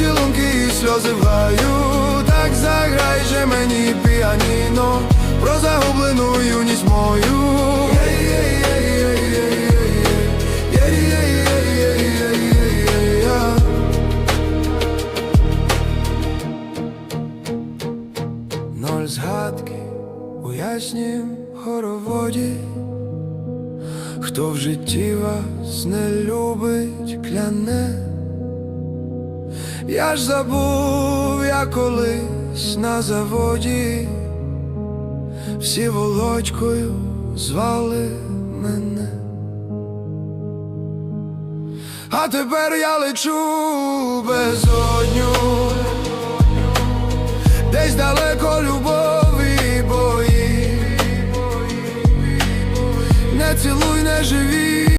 поцілунки і сльози ваю, так заграй же мені піаніно, про загублену юність мою. Ноль згадки у яснім хороводі, хто в житті вас не любить, кляне. Я ж забув, я колись на заводі, всі володькою звали мене. А тепер я лечу безодню, десь далеко любові бої. Не цілуй, не живі.